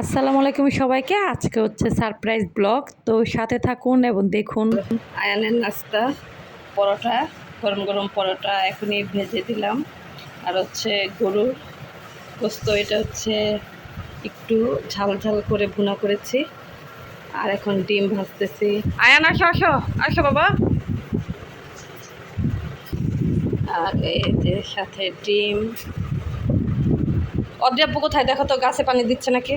আসসালামু আলাইকুম সবাইকে। আজকে হচ্ছে সারপ্রাইজ ব্লগ। তো সাথে থাকুন এবং দেখুন। আয়ানের নাস্তা, পরোটা গরম গরম পরোটা এখনই ভেজে দিলাম। আর হচ্ছে গরুর পোস্ত, এটা হচ্ছে একটু ঝাল ঝাল করে ভুনা করেছি। আর এখন ডিম ভাজতেছি। আয়ান, আসো আসো আসো বাবা। আর এই যে সাথে ডিম অদ্রাপ্য কোথায় দেখো তো গাছে পানি দিচ্ছে নাকি?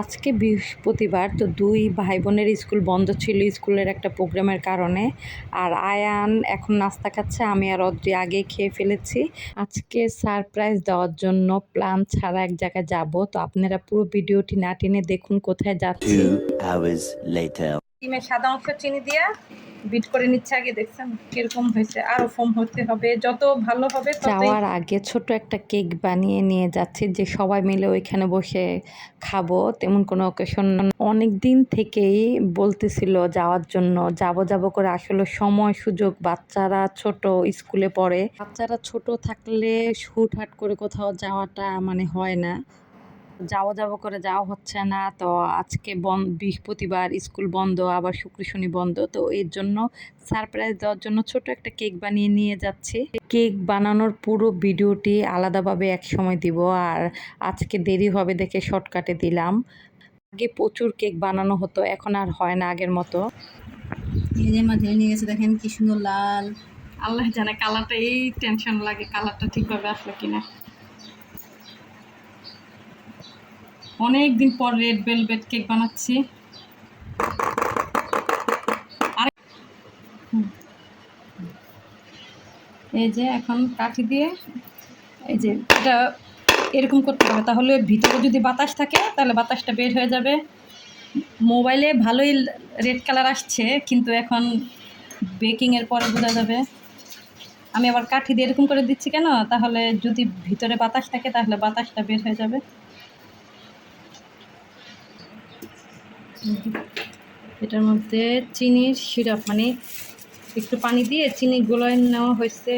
আজকে বৃহস্পতিবার, তো দুই ভাই বোনের স্কুল বন্ধ ছিল স্কুলের একটা প্রোগ্রামের কারণে, আর আয়ান এখন নাস্তা খাচ্ছে, আমি আর অদ্রি আগে খেয়ে ফেলেছি। আজকে সারপ্রাইজ দেওয়ার জন্য প্ল্যান ছাড়া এক জায়গায় যাব, তো আপনারা পুরো ভিডিওটি না টেনে দেখুন কোথায় যাচ্ছি. ডিমের সাদা অংশ চিনি দিয়ে বিট করে নিচ্ছে আগে, দেখছেন? কীরকম হয়েছে? আরও ফোম হতে হবে, যত ভালো হবে যাওয়ার আগে ছোট একটা কেক বানিয়ে নিয়ে যাচ্ছি, যে সবাই মিলে ওইখানে বসে খাব, তেমন কোনো অকেশন অনেক দিন থেকেই বলতেছিল যাওয়ার জন্য, যাব যাব করে আসলে সময় সুযোগ, বাচ্চারা ছোট স্কুলে পড়ে। বাচ্চারা ছোট থাকলে হুটহাট করে কোথাও যাওয়াটা মানে হয় না। যাওয়া যাব করে যাওয়া হচ্ছে না। তো আজকে বন, বৃহস্পতিবার স্কুল বন্ধ, আবার শুক্র শনি বন্ধ। তো এর জন্য সারপ্রাইজ দেওয়ার জন্য ছোট একটা কেক বানিয়ে নিয়ে যাচ্ছি। কেক বানানোর পুরো ভিডিওটি আলাদাভাবে এক সময় দিব আর আজকে দেরি হবে দেখে শর্টকাটে দিলাম। আগে প্রচুর কেক বানানো হতো, এখন আর হয় না আগের মতো। নিয়ে গেছে, দেখেন কি সুন্দর লাল। আল্লাহ জানে কালারটা এই টেনশন লাগে কালারটা ঠিকভাবে আসলো কিনা। অনেক দিন পর রেড ভেলভেট কেক বানাচ্ছি। আরে এই যে এখন কাঠি দিয়ে এই যে এটা এরকম করতে হবে, তাহলে ভিতরে যদি বাতাস থাকে, তাহলে বাতাসটা বের হয়ে যাবে। মোবাইলে ভালোই রেড কালার আসছে, কিন্তু এখন বেকিংয়ের পরে বোঝা যাবে। আমি আবার কাঠি দিয়ে এরকম করে দিচ্ছি কেন? তাহলে যদি ভিতরে বাতাস থাকে, তাহলে বাতাসটা বের হয়ে যাবে। এটার মধ্যে চিনির সিরাপ মানে একটু পানি দিয়ে চিনি গোলায় নেওয়া হয়েছে।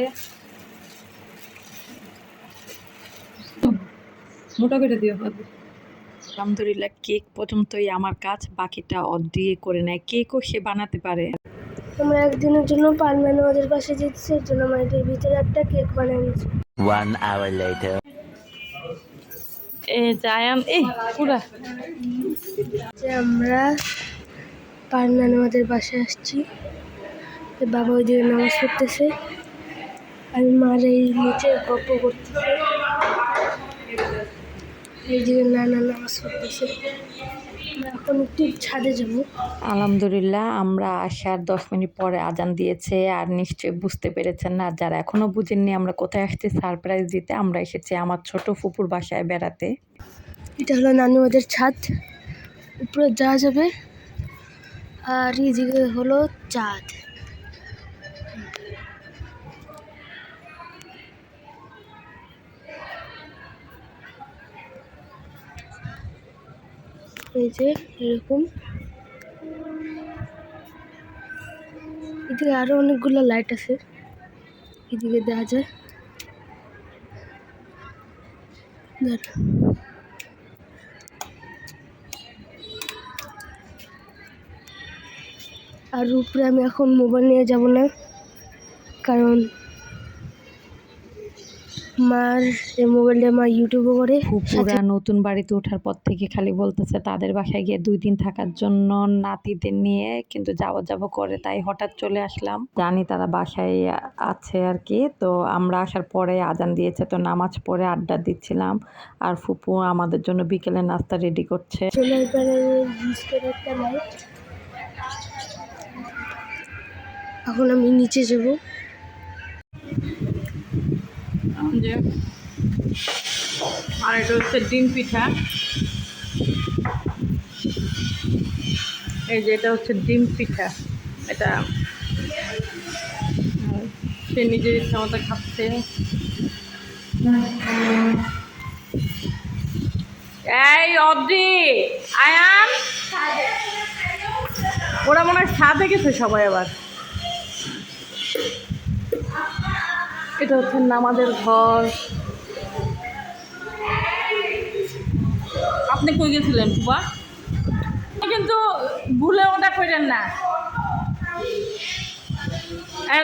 মোটা করে দিও। আলহামদুলিল্লাহ কেক পর্যন্তই আমার কাজ বাকিটা অদ্রিয়ে করে নেয়। কেকও সে বানাতে পারে। আমরা একদিনের জন্য পারমান ওদের পাশে যেতেছি এর জন্য আমার ভিতরে একটা কেক বানিয়ে নিয়েছি এ এই, পুরা। আমরা পারমান আমাদের বাসায় আসছি। বাবা ওইদিকে নামাজ পড়তেছে। আর মার এই নিচে গল্প করতেছে। এইদিকে নানা নামাজ পড়তেছে। এখন একটু ছাদে যাব। আলহামদুলিল্লাহ আমরা আসার দশ মিনিট পরে আজান দিয়েছে আর নিশ্চয়ই বুঝতে পেরেছেন না যারা এখনও বুঝেননি আমরা কোথায় আসছি সারপ্রাইজ দিতে আমরা এসেছি আমার ছোট ফুপুর বাসায় বেড়াতে। এটা হলো নানু ওদের ছাদ উপরে যাওয়া যাবে। আর এদিকে হলো চাঁদ। এই যে এরকম। এদিকে আরও অনেকগুলো লাইট আছে। এদিকে দেওয়া যায়। আর উপরে আমি এখন মোবাইল নিয়ে যাব না, কারণ মার এই মোবাইলটা মা ইউটিউবে করে। ফুপুরা নতুন বাড়িতে ওঠার পর থেকে খালি বলতেছে তাদের বাসায় গিয়ে দুই দিন থাকার জন্য নাতিদের নিয়ে কিন্তু যাওয়া যাব করে। তাই হঠাৎ চলে আসলাম। জানি তারা বাসায় আছে আর কি। তো আমরা আসার পরে আজান দিয়েছে তো নামাজ পড়ে আড্ডা দিচ্ছিলাম। আর ফুপু আমাদের জন্য বিকেলে নাস্তা রেডি করছে। এখন আমি নিচে যাব। যে, আর এটা হচ্ছে ডিম পিঠা। এই যে এটা হচ্ছে ডিম পিঠা। এটা, সে নিজের ইচ্ছা মতো খাচ্ছে। এই অদ্রি, আয়ান। ওরা মনে হয় ছাদে গেছে সবাই আবার। এটা হচ্ছে নামাজের ঘর। আপনি কই গেছিলেন ফুবা কিন্তু ভুলে ওটা করেন না।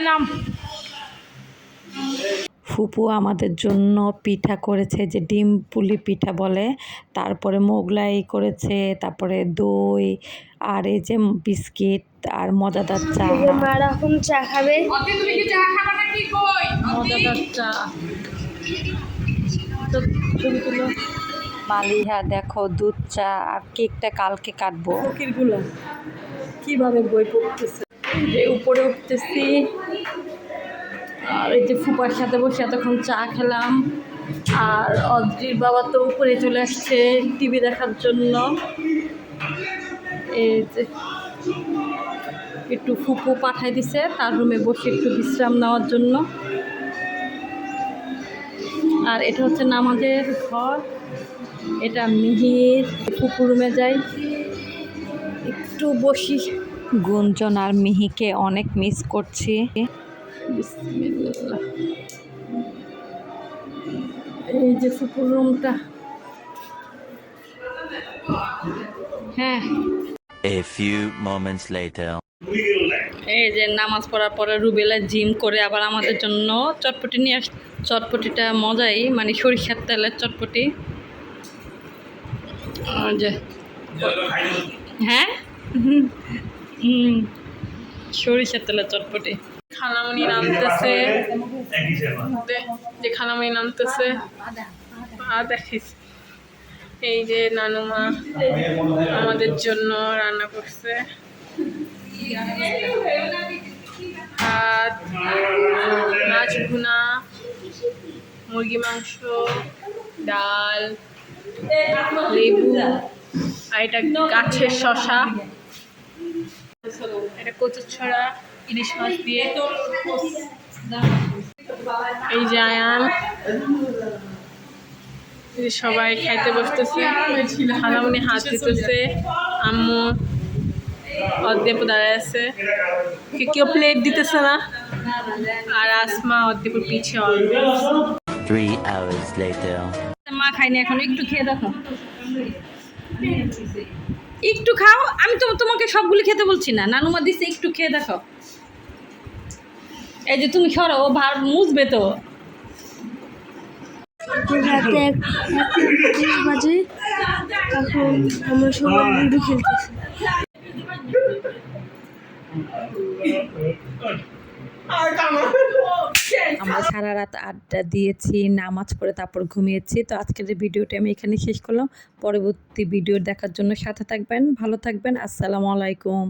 নাম। ফুপু আমাদের জন্য পিঠা করেছে যে ডিম পুলি পিঠা বলে। তারপরে মোগলাই করেছে তারপরে দই আর এই যে বিস্কিট আর মজাদার চা। এখন চা খাবে। মজাদার চা। মালিহা দেখো দুধ চা আর কেকটা কালকে কাটবো। কীভাবে বই পড়তেছে? উপরে উঠতেছি। আর এই যে ফুপার সাথে বসে এতক্ষণ চা খেলাম। আর অদ্রির বাবা তো উপরে চলে আসছে টিভি দেখার জন্য। এই যে একটু ফুপু পাঠাই দিছে, তার রুমে বসে একটু বিশ্রাম নেওয়ার জন্য। আর এটা হচ্ছে নামাজের ঘর। এটা মিহির, ফুপু রুমে যাই। একটু বসি। গুঞ্জন আর মিহিকে অনেক মিস করছি। এই যে ফুপুর রুমটা। হ্যাঁ। A few moments later. এই যে নামাজ পড়ার পরে রুবেলা জিম করে আবার আমাদের জন্য চটপটি নিয়ে আস চটপটিটা মজাই মানে সরিষার তেলের চটপটি। যে। হ্যাঁ? সরিষার তেলের চটপটি। খালামণি নামতেছে। যে খালামণি নামতেছে। আর দেখিস। এই যে নানুমা আমাদের জন্য রান্না করছে। ভাত মাছ ভুনা মুরগি মাংস ডাল লেবু আর এটা গাছের শশা। এটা কচুর ছড়া। ইলিশ মাছ দিয়ে এই যে আয়ান। সবাই খাইতে বসতেছে। খালামুনি হাত দিতেছে। আম্মু অর্ধেপ দাঁড়ায় আছে। কে- কেউ প্লেট দিতেছে না। আর আসমা অর্ধেপুর পিছে মা খাইনি এখন একটু খেয়ে দেখো। একটু খাও আমি তো তোমাকে সবগুলি খেতে বলছি না। নানুমা দিচ্ছে একটু খেয়ে দেখো। এই যে তুমি সরো ও ভার মুছবে তো। রাতে বাজে এখন আমরা সবাই লুডো খেলতেছি। আমরা সারা রাত আড্ডা দিয়েছি নামাজ পড়ে তারপর ঘুমিয়েছি। তো আজকের এই ভিডিওটা আমি এখানে শেষ করলাম। পরবর্তী ভিডিও দেখার জন্য সাথে থাকবেন ভালো থাকবেন। আসসালামু আলাইকুম।